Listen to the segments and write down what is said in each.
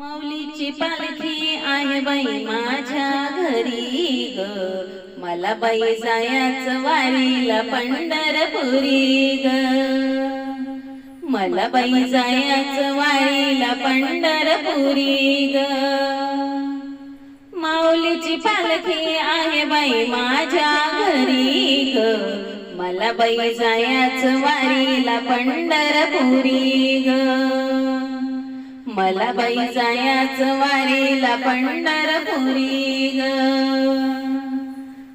माऊलीची पालखी आहे बाई माझ्या घरी ग. मला बाई जायाचं वारीला पंढरपुरी ग. मला बाई जायाचं वारीला पंढरपुरी ग. माऊलीची पालखी आहे बाई माझ्या घरी ग. मला बाई जायाचं वारीला पंढरपुरी ग. मला बाई जायाचं वारीला पंढरपुरी ग.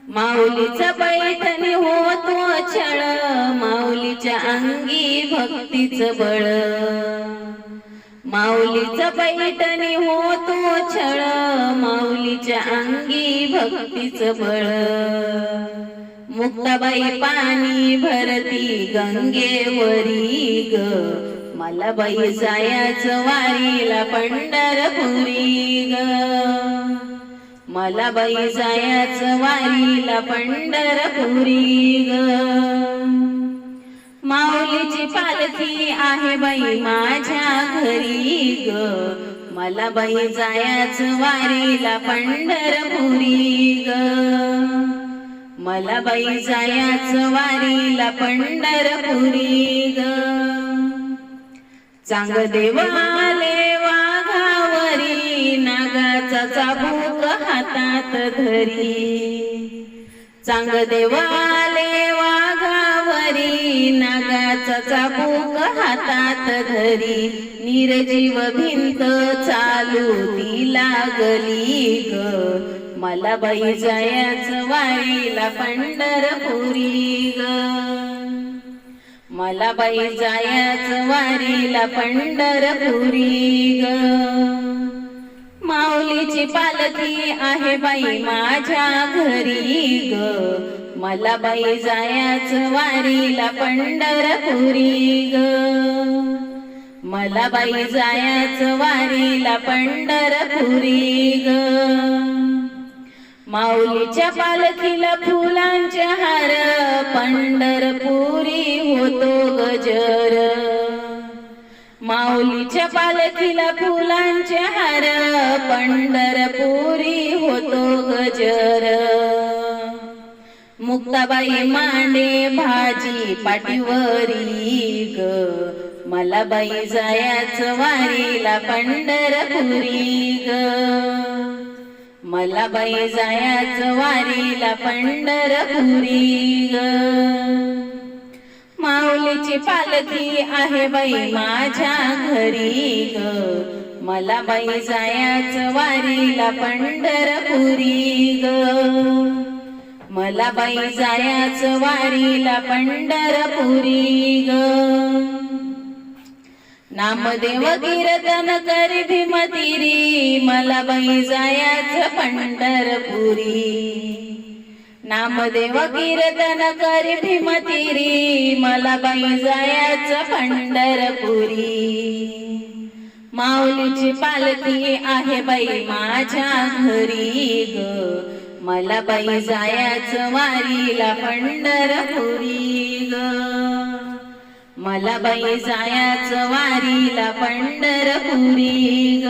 माऊलीचा पैठणी होतो छळ माऊलीच्या अंगी भक्तीच बळ. माऊलीचा पैठणी होतो छळ माऊलीच्या अंगी भक्तीच बळ. मुक्ताबाई पाणी भरती गंगेवरी ग. मला बाई जायाच वारीला पंढरपुरी ग. मला बाई जायाच वारीला पंढरपुरी ग. माऊलीची पालखी आहे बाई माझ्या घरी ग. मला बाई जायाच वारीला पंढरपुरी ग. मला बाई जायाच वारीला पंढरपुरी ग चांग देवाले वाघावरी नागाचा चाबूक हातात धरी. चांग देवाले वाघावरी नागाचा चाबूक हातात धरी. निर्जीव भिंत चालू ती लागली ग. मला बाई वाईला पंढरपुरी ग. मला बाई जायाचं वारीला पंढरपुरी ग. माऊलीची पालखी आहे बाई माझ्या घरी ग. मला बाई जायाचं वारीला पंढरपुरी ग. मला बाई जायाचं वारीला पंढरपुरी ग. माऊलीच्या पालखीला फुलांचे हार पंढर गजर माऊलीच्या पालखीला फुलांचे हार पंढरपुरी होतो गजर. मुक्ताबाई मांडे भाजी पाठीवरी ग मला बाई जायाचं वारीला पंढरपुरी ग. मला बाई जायाचं वारीला पंढरपुरी ग. माऊलीची पालखी आहे बाई माझ्या घरी ग. मला बाई जायाच वारीला पंढरपुरी ग. मला बाई जायाच वारीला पंढरपुरी ग. नामदेव कीर्तन करी भीमतिरी. मला बाई जायाचं पंढरपुरी. नामदेव कीर्तन करी भीमतीरी मला बाई जायाचं पंढरपुरी. माऊलीची पालखी आहे बाई माझ्या घरी ग. मला बाई जायाचं वारीला पंढरपुरी ग. मला बाई जायाचं वारीला पंढरपुरी ग.